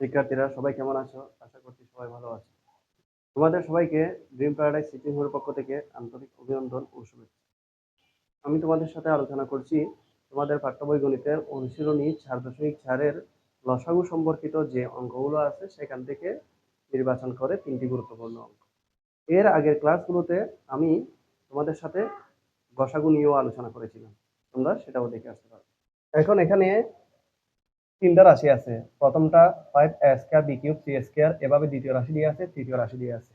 শিক্ষার্থীরা, সবাই কেমন আছো? আশা করছি সবাই ভালো আছো। তোমাদের সবাইকে ড্রিম প্যারাডাইস সিটি হোমের পক্ষ থেকে আন্তরিক অভিনন্দন ও শুভেচ্ছা। আমি তোমাদের সাথে আলোচনা করছি তোমাদের পাঠ্য বই গণিতের অনুশীলনী চার দশমিক চারের লসাগু সম্পর্কিত যে অঙ্কগুলো আছে, সেখান থেকে নির্বাচন করে তিনটি গুরুত্বপূর্ণ অঙ্ক। এর আগের ক্লাসগুলোতে আমি তোমাদের সাথে গসাগু নিয়েও আলোচনা করেছিলাম। তোমরা সেটাও দেখে আসতে পারো। এখন এখানে তিনটা রাশি আছে। প্রথমটা five A square B cube C square এভাবে দ্বিতীয় রাশি দিয়ে আছে, তৃতীয় রাশি দিয়ে আছে।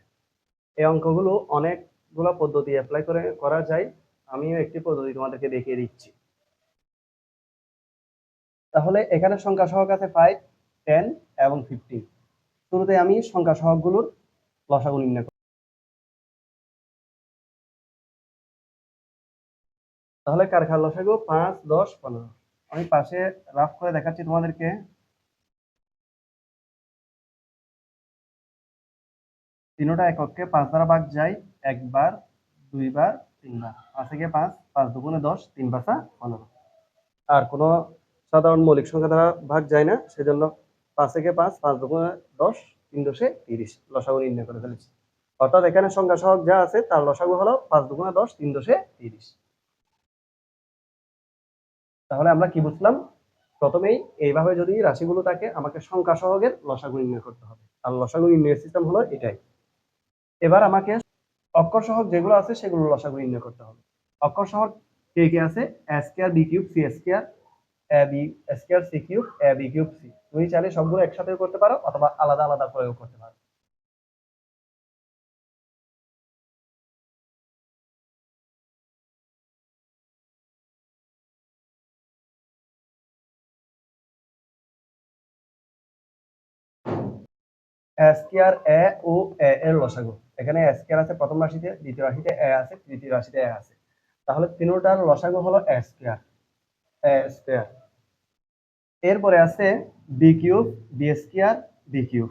এই অঙ্কগুলো অনেকগুলো পদ্ধতি অ্যাপ্লাই করে করা যায়। আমিও একটি পদ্ধতি তোমাদেরকে দেখিয়ে দিচ্ছি। তাহলে এখানে সংখ্যা সহগ আছে ফাইভ টেন এবং ফিফটিন শুরুতে আমি সংখ্যা সহগগুলোর লসাগু নির্ণয় করি। তাহলে কারখার লসাগু পাঁচ, দশ, পনেরো। আমি পাশে রাফ করে দেখাচ্ছি তোমাদেরকে। তিনোটা এককে পাঁচ দ্বারা ভাগ যায়, একবার, দুইবার, তিনবার। পাঁচ থেকে পাঁচ পাঁচ দুগুণে দশ তিন পাঁচা পনেরো। আর কোনো সাধারণ মৌলিক সংখ্যা দ্বারা ভাগ যায় না, সেজন্য পাঁচ থেকে পাঁচ পাঁচ দুগুণে দশ, তিন দশে তিরিশ লসাগু নির্ণয় করে ফেলেছি। অর্থাৎ এখানে সংখ্যা সহগ যা আছে, তার লসাগু হলো পাঁচ দুগুণে দশ, তিন দশে তিরিশ। তাহলে আমরা কি বুঝলাম? প্রথমেই এইভাবে যদি রাশিগুলো থাকে, আমাকে সংখ্যা সহগের লসাগু নির্ণয় করতে হবে। আর লসাগু নির্ণয়ের সিস্টেম হলো এটাই। এবার আমাকে অক্ষর সহগ যেগুলো আছে, সেগুলো লসাগু নির্ণয় করতে হবে। অক্ষর সহগ কে কে আছে? A square B cube C square A B square C cube A B cube C তুমি চাইলে সবগুলো একসাথে করতে পারো, অথবা আলাদা আলাদা প্রয়োগ করতে পারো। স্কোয়ার এ ও এ এর লসাগু। এখানে স্কোয়ার আছে প্রথম রাশিতে, দ্বিতীয় রাশিতে এ আছে, তৃতীয় রাশিতে এ আছে। তাহলে তিনটার লসাগু হলো এ স্কোয়ার এ স্কোয়ার। এরপরে আছে B cube, B square, B cube.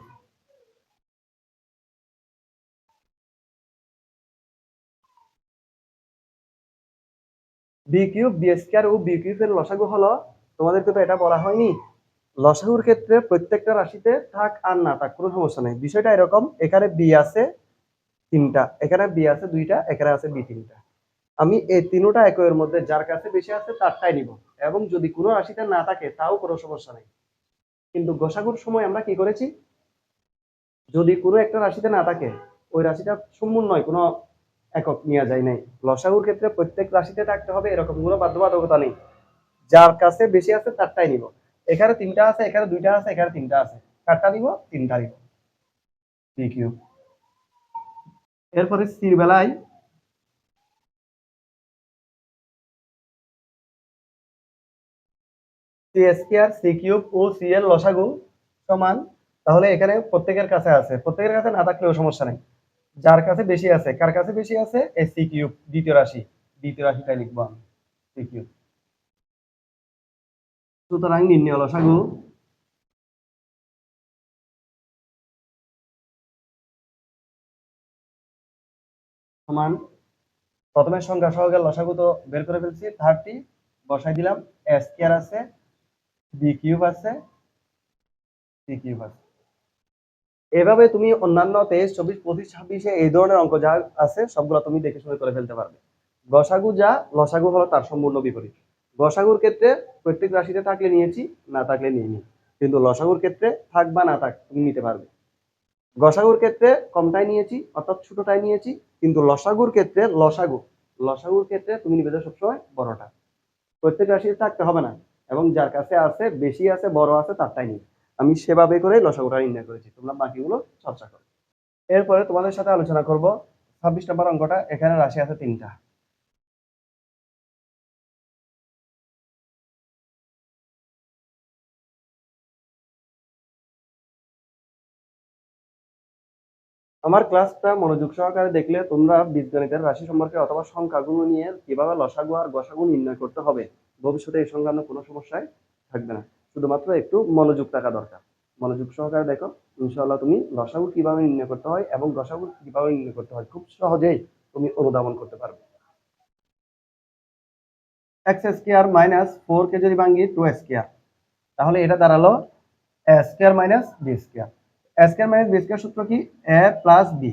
B cube, B square ও বি কিউবের লসাগু হলো, তোমাদেরকে তো এটা বলা হয়নি লসাগুর ক্ষেত্রে প্রত্যেকটা রাশিতে থাক আর না থাক, কোনো সমস্যা নেই। বিষয়টা এরকম, এখানে বি আছে তিনটা, এখানে বি আছে দুইটা, এখানে আছে বি তিনটা। আমি এই তিনোটা একয়ের মধ্যে যার কাছে বেশি আছে তারটাই নিব। এবং যদি কোনো রাশিতে না থাকে, তাও কোনো সমস্যা নেই। কিন্তু গোসাগুর সময় আমরা কি করেছি? যদি কোনো একটা রাশিতে না থাকে, ওই রাশিটা সম্পূর্ণ নয়, কোনো একক নেওয়া যায় নাই। লসাগুর ক্ষেত্রে প্রত্যেক রাশিতে থাকতে হবে এরকম কোনো বাধ্যবাধকতা নেই। যার কাছে বেশি আছে তারটাই নিব। এখানে তিনটা আছে, এখানে দুইটা আছে, এখানে তিনটা আছে। চারটা নিব তিনটা কিউব এরপরে সির বেলায় সি তাহলে এখানে প্রত্যেকের কাছে আছে। প্রত্যেকের কাছে সমস্যা নেই। যার কাছে বেশি আছে, কার কাছে বেশি আছে? লিখব আমি। সুতরাং নির্ণয় লসাগু সমান। প্রথমে সংখ্যা সহগের লসাগু তো বের করে ফেলছি। থার্টি বসাই দিলাম। এস কেয়ার আছে বি কিউব আছে সি কিউব আছে। এভাবে তুমি অন্যান্য তেইশ, চব্বিশ, পঁচিশ, ছাব্বিশে এই ধরনের অঙ্ক যা আছে, সবগুলো তুমি দেখে শুনে করে ফেলতে পারবে। গসাগু যা লসাগু হলো তার সম্পূর্ণ বিপরীত। গসাগুর ক্ষেত্রে প্রত্যেক রাশিতে থাকলে নিয়েছি, না থাকলে নিইনি। কিন্তু লসাগুর ক্ষেত্রে থাক বা না থাক, তুমি নিতে পারবে। গসাগুর ক্ষেত্রে কমটাই নিয়েছি, অর্থাৎ ছোটটাই নিয়েছি, কিন্তু লসাগুর ক্ষেত্রে লসাগু। লসাগুর ক্ষেত্রে তুমি নিবে সবসময় বড়টা। প্রত্যেক রাশিতে থাকতে হবে না, এবং যার কাছে আছে, বেশি আছে, বড় আছে, তারটাই নিবে। আমি সেভাবে করে লসাগুটা নির্ণয় করেছি, তোমরা বাকিগুলো চর্চা করো। এরপরে তোমাদের সাথে আলোচনা করব, ছাব্বিশ নম্বর অঙ্কটা, এখানে রাশি আছে তিনটা। আমার ক্লাসটা মনোযোগ সহকারে দেখলে তোমরা বীজগণিতের রাশি সম্পর্কে অথবা সংখ্যাগুলো নিয়ে কীভাবে লসাগু আর গসাগু নির্ণয় করতে হবে, ভবিষ্যতে এই সংক্রান্ত কোনো সমস্যায় থাকবে না। শুধুমাত্র একটু মনোযোগ থাকা দরকার। মনোযোগ সহকারে দেখো, ইনশাআল্লাহ তুমি লসাগু কীভাবে নির্ণয় করতে হয় এবং গসাগু কীভাবে নির্ণয় করতে হয় খুব সহজেই তুমি অনুধাবন করতে পারবে। এক্স স্কোয়ার মাইনাস ফোর কে যদি ভাঙ্গি টু স্কোয়ার। তাহলে এটা দাঁড়াল A square minus B square. A square minus B square সূত্র কি? এ প্লাস বি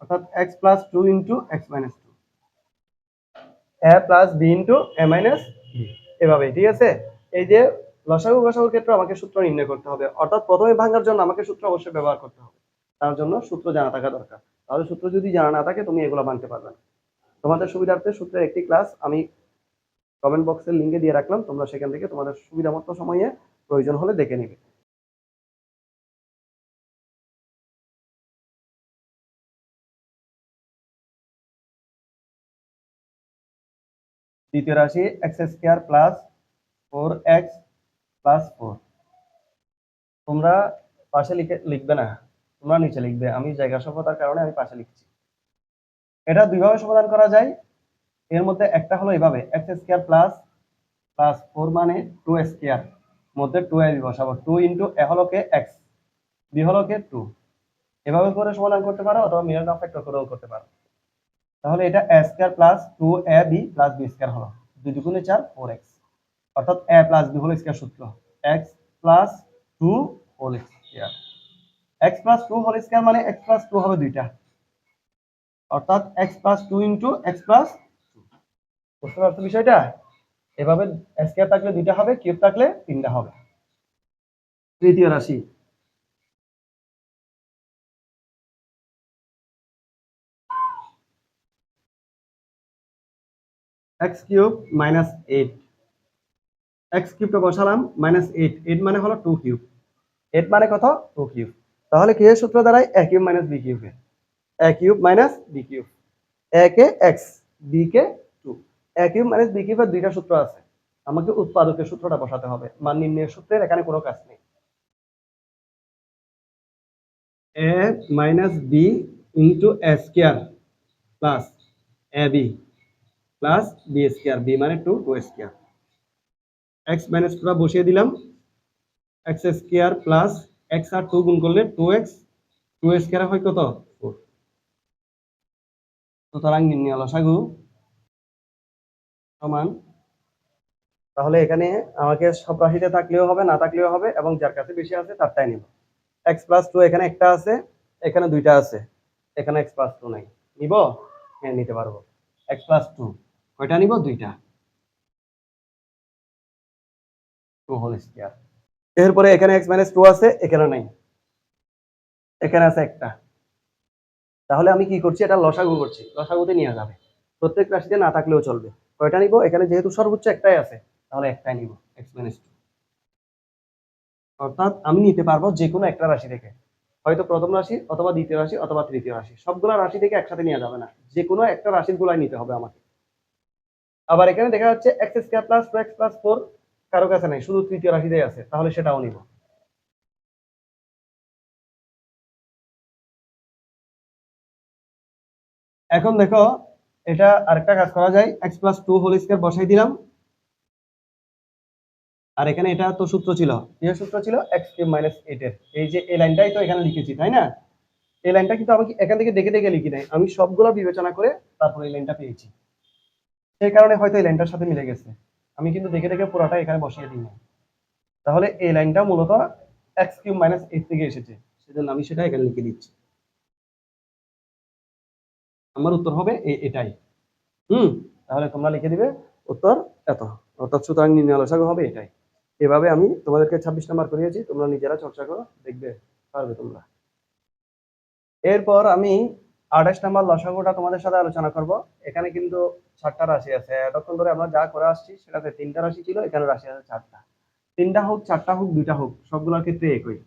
অর্থাৎ X plus two into X minus two A plus B into A minus B ঠিক আছে? এই যে লসাগু গসাগুর ক্ষেত্রে আমাকে সূত্র নির্ণয় করতে হবে, অর্থাৎ প্রথমে ভাঙার জন্য আমাকে সূত্র অবশ্যই ব্যবহার করতে হবে। তার জন্য সূত্র জানা থাকা দরকার। তাহলে সূত্র যদি জানা না থাকে, তুমি এগুলো মানতে পারবে না। তোমাদের সুবিধার্থে সূত্রের একটি ক্লাস আমি কমেন্ট বক্সের লিঙ্কে দিয়ে রাখলাম, তোমরা সেখান থেকে তোমাদের সুবিধা মতো সময়ে প্রয়োজন হলে দেখে নিবে। দ্বিতীয় রাশি X square plus four X plus four তোমরা পাশে লিখে লিখবে না, তোমরা নিচে লিখবে। আমি জায়গা স্বল্পতার কারণে আমি পাশে লিখছি। এটা দুইভাবে সমাধান করা যায়। এর মধ্যে একটা হলো এভাবে X square plus plus four মানে টু স্কোয়ার মধ্যে টু এ বসাবো। টু ইন্টু এ হলো কে? এক্স বি হলো কে? টু এভাবে করে সমাধান করতে পারো, অথবা অফ ফ্যাক্টর করেও করতে পারো। তাহলে এটা A square plus two A B plus B square হলো। দুই দুগুণে চার ফোর এক্স অর্থাৎ A plus B whole square সূত্র। X plus two whole square X plus two whole square মানে এক্স প্লাস টু হবে দুইটা। অর্থাৎ X plus two into X plus বুঝতে পারছ বিষয়টা? এভাবে স্কোয়ার থাকলে দুইটা হবে কিউব থাকলে তিনটা হবে। তৃতীয় রাশি। X cube minus eight X কিউবটা বসালাম মাইনাস এইট এইট মানে হলো টু কিউব এইট মানে কত? টু কিউব তাহলে কি সূত্র দাঁড়ায়? A cube minus B কিউবে A. Cube minus B cube A K X B K two A cube minus B কিউবের দুইটা সূত্র আছে। আমাকে উৎপাদকের সূত্রটা বসাতে হবে। মান নির্ণয়ের সূত্রের এখানে কোনো কাজ নেই। A minus B into A square plus A B plus B square B মানে two two square X minus টুটা বসিয়ে দিলাম। এক্স স্কোয়ার প্লাস এক্স আর টু গুণ করলে টু এক্স টু স্কোয়ার হয় কত? সুতরাং লসাগু সমান। তাহলে এখানে আমাকে সব রাশিতে থাকলেও হবে, না থাকলেও হবে, এবং যার কাছে বেশি আছে তারটাই নিব। এক্স প্লাস টু এখানে একটা আছে, এখানে দুইটা আছে, এখানে এক্স প্লাস টু নাই। নিব? হ্যাঁ নিতে পারব। এক্স প্লাস টু কয়টা নিব দুইটা। টু হোল স্কোয়ার এরপরে এখানে এক্স মাইনাস টু আছে এখানে নাই। এখানে আছে একটা। তাহলে আমি কি করছি? এটা লসাগু করছি। লসাগুতে নিয়ে যাবে। প্রত্যেক রাশিতে না থাকলেও চলবে। কয়টা নিব এখানে যেহেতু সর্বোচ্চ একটাই আছে, তাহলে একটাই নিব এক্স মাইনাস টু অর্থাৎ আমি নিতে পারব যে কোনো একটা রাশি থেকে। হয়তো প্রথম রাশি অথবা দ্বিতীয় রাশি অথবা তৃতীয় রাশি। সবগুলা রাশি থেকে একসাথে নেওয়া যাবে না। যে কোনো একটা রাশির গুলাই নিতে হবে আমাকে। আবার এখানে দেখা যাচ্ছে X square plus two X plus four কারও কাছে নাই, শুধু তৃতীয় রাশিতেই আছে, তাহলে সেটাও নিব। এখন দেখো, এটা আরেকটা কাজ করা যায় X plus two whole square বসাই দিলাম। আর এখানে এটা তো সূত্র ছিল কি সূত্র ছিল? এক্স কিউব মাইনাস এইট এর। এই যে এই লাইনটাই তো এখানে লিখেছি, তাই না? এই লাইনটা কিন্তু আমি এখান থেকে দেখে দেখে লিখি নাই, আমি সবগুলো বিবেচনা করে তারপর এই লাইনটা পেয়েছি। সেই কারণে হয়তো এই লাইনটার সাথে মিলে গেছে। আমি কিন্তু দেখে দেখে পুরোটা এখানে বসিয়ে দিই তাহলে এই লাইনটা মূলত এক্স কিউব মাইনাস এইট থেকে এসেছে। সেজন্য আমি সেটা এখানে লিখে দিচ্ছি। আমার উত্তর হবে এটাই। হুম, তাহলে তোমরা লিখে দিবে উত্তর এত। অর্থাৎ সুতরাং নির্ণয় লসাগু হবে এটাই। এভাবে আমি তোমাদেরকে ছাব্বিশ নাম্বার করিয়েছি, তোমরা নিজেরা চর্চা করো, দেখবে, পারবে তোমরা। এরপর আমি আঠাশ নাম্বার লসাগুটা তোমাদের সাথে আলোচনা করব। এখানে কিন্তু চারটা রাশি আছে। এতক্ষণ ধরে আমরা যা করে আসছি, সেটাতে তিনটা রাশি ছিল, এখানে রাশি আছে চারটা। তিনটা হোক, চারটা হোক, দুইটা হোক, সবগুলোর ক্ষেত্রে একই।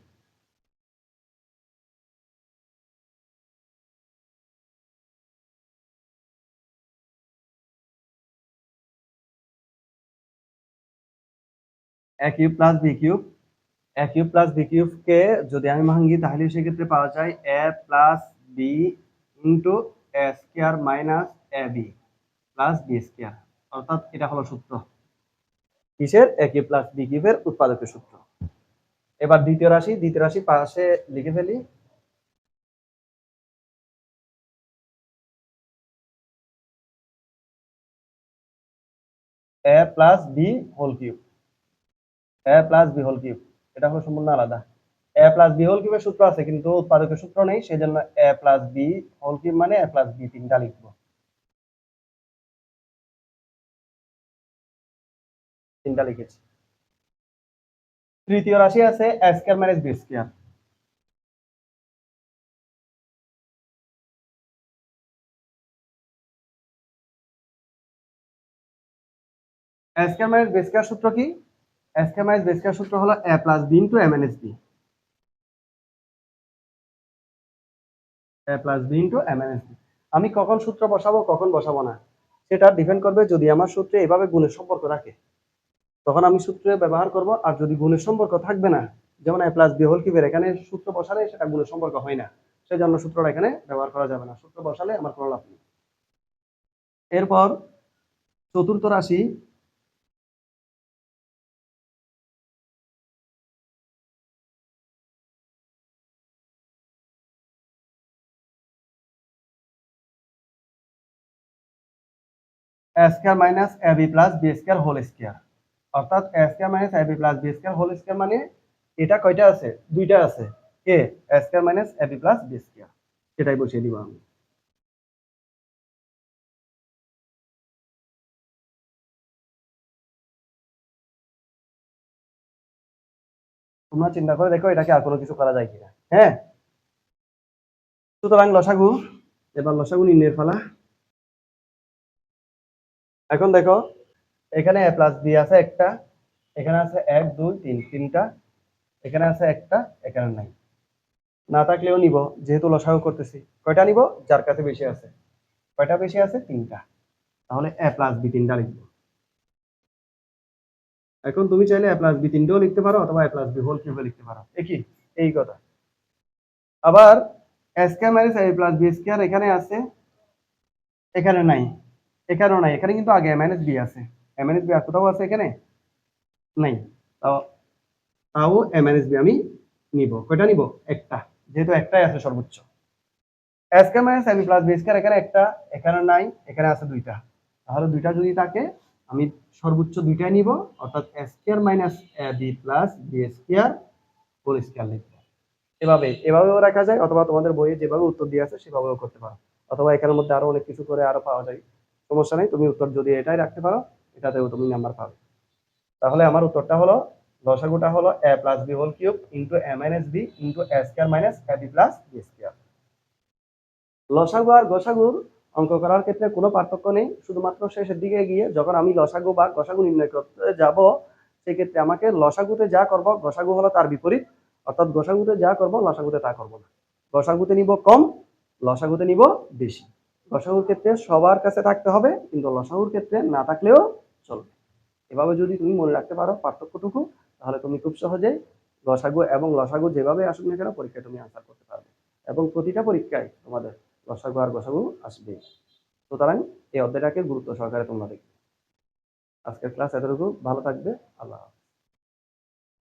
A cube plus B cube A cube plus B কিউবকে যদি আমি ভাঙি, তাহলে সেক্ষেত্রে পাওয়া যায় A plus B into A square minus A B plus B square. অর্থাৎ এটা হলো সূত্র। কিসের? এ কিউব প্লাস বি কিউবের উৎপাদকের সূত্র। এবার দ্বিতীয় রাশি দ্বিতীয় রাশি পাশে লিখে ফেলি। A plus B whole cube. A plus B whole cube. এটা হলো সম্পূর্ণ আলাদা। এ প্লাস বি হোল কিউবের সূত্র আছে, কিন্তু উৎপাদকের সূত্র নেই, সেজন্য A plus B whole cube মানে এ প্লাস বি তিনটা লিখব। তিনটা লিখেছি। তৃতীয় রাশি আছে A square minus B square A square minus B square সূত্র কি? A square minus B square সূত্র হলো A plus B into A minus B plus B into A minus B আমি কখন সূত্র বসাবো, কখন বসাবো না, সেটা ডিপেন্ড করবে যদি আমার সূত্রে এভাবে গুণের সম্পর্ক রাখে তখন আমি সূত্রে ব্যবহার করব, আর যদি গুণের সম্পর্ক থাকবে না, যেমন এ প্লাস বি হোল কিউবের এখানে সূত্র বসালে সেটা গুণের সম্পর্ক হয় না সেই জন্য সূত্রটা এখানে ব্যবহার করা যাবে না। সূত্র বসালে আমার কোনো লাভ নেই। এরপর চতুর্থ রাশি square minus A B plus B square whole square অর্থাৎ A square minus A B plus B square whole square মানে এটা কয়টা আছে? দুইটা আছে। A square minus A B plus B square সেটাই বসিয়ে দিব আমি। তোমরা চিন্তা করে দেখো এটাকে আর কোনো কিছু করা যায় কিনা। হ্যাঁ? সুতরাং লসাগু, এবার লসাগু নির্ণয়ের ফলা এখন দেখো, এখানে এ প্লাস বি আছে একটা, এখানে আছে এক, দুই, তিন, তিনটা, এখানে আছে একটা, এখানে নাই। না থাকলেও নিব, যেহেতু লসাগু করতেছি। কয়টা নিব? যার কাছে বেশি আছে। কয়টা বেশি আছে? তিনটা। তাহলে এ প্লাস বি তিনটা লিখব। এখন তুমি চাইলে এ প্লাস বি তিনটেও লিখতে পারো, অথবা এ প্লাস বি হোল কিউবে লিখতে পারো। একই এই কথা। আবার A square minus A plus B square এখানে আছে, এখানে নাই। এখানেও নাই, এখানে কিন্তু আগে মাইনাস বি আছে। এম এন এস বি কোথাও আছে এখানে? নাই। তাও তাও এম এন এস বি আমি নিব। কয়টা নিব? একটা। যেহেতু একটাই আছে সর্বোচ্চ। Square minus A B plus B square এখানে একটা, এখানে নাই, এখানে আছে দুইটা। তাহলে দুইটা যদি থাকে, আমি সর্বোচ্চ দুইটাই নিব, অর্থাৎ square minus B plus B square whole square লিখব। এভাবে, এভাবেও রাখা যায়, অথবা তোমাদের বইয়ে যেভাবে উত্তর দিয়ে আছে, সেভাবেও করতে পারো। অথবা এখানের মধ্যে আরও অনেক কিছু করে আরও পাওয়া যায়। সমস্যা নেই, তুমি উত্তর যদি এটাই রাখতে পারো, এটাতেও তুমি নাম্বার পাবে। তাহলে আমার উত্তরটা হলো, লসাগুটা হলো A plus B whole cube into A minus B into A square minus A B plus B square লসাগু আর গসাগুর অঙ্ক করার ক্ষেত্রে কোনো পার্থক্য নেই, শুধুমাত্র শেষের দিকে গিয়ে যখন আমি লসাগু বা গসাগু নির্ণয় করতে যাব, সেক্ষেত্রে আমাকে লসাগুতে যা করব, গসাগু হলো তার বিপরীত, অর্থাৎ গসাগুতে যা করব, লসাগুতে তা করব না। গসাগুতে নিব কম, লসাগুতে নিব বেশি। লসাগুর ক্ষেত্রে সবার কাছে থাকতে হবে, কিন্তু লসাগুর ক্ষেত্রে না থাকলেও চলবে। এভাবে যদি তুমি মনে রাখতে পারো পার্থক্যটুকু, তাহলে তুমি খুব সহজেই লসাগু এবং লসাগু যেভাবে আসুক না কেন পরীক্ষায় তুমি আনসার করতে পারবে। এবং প্রতিটা পরীক্ষায় তোমাদের লসাগু আর গসাগু আসবে। সুতরাং এই অধ্যায়টাকে গুরুত্ব সহকারে তোমরা দেখবে। আজকের ক্লাস এতটুকু। ভালো থাকবে। আল্লাহ।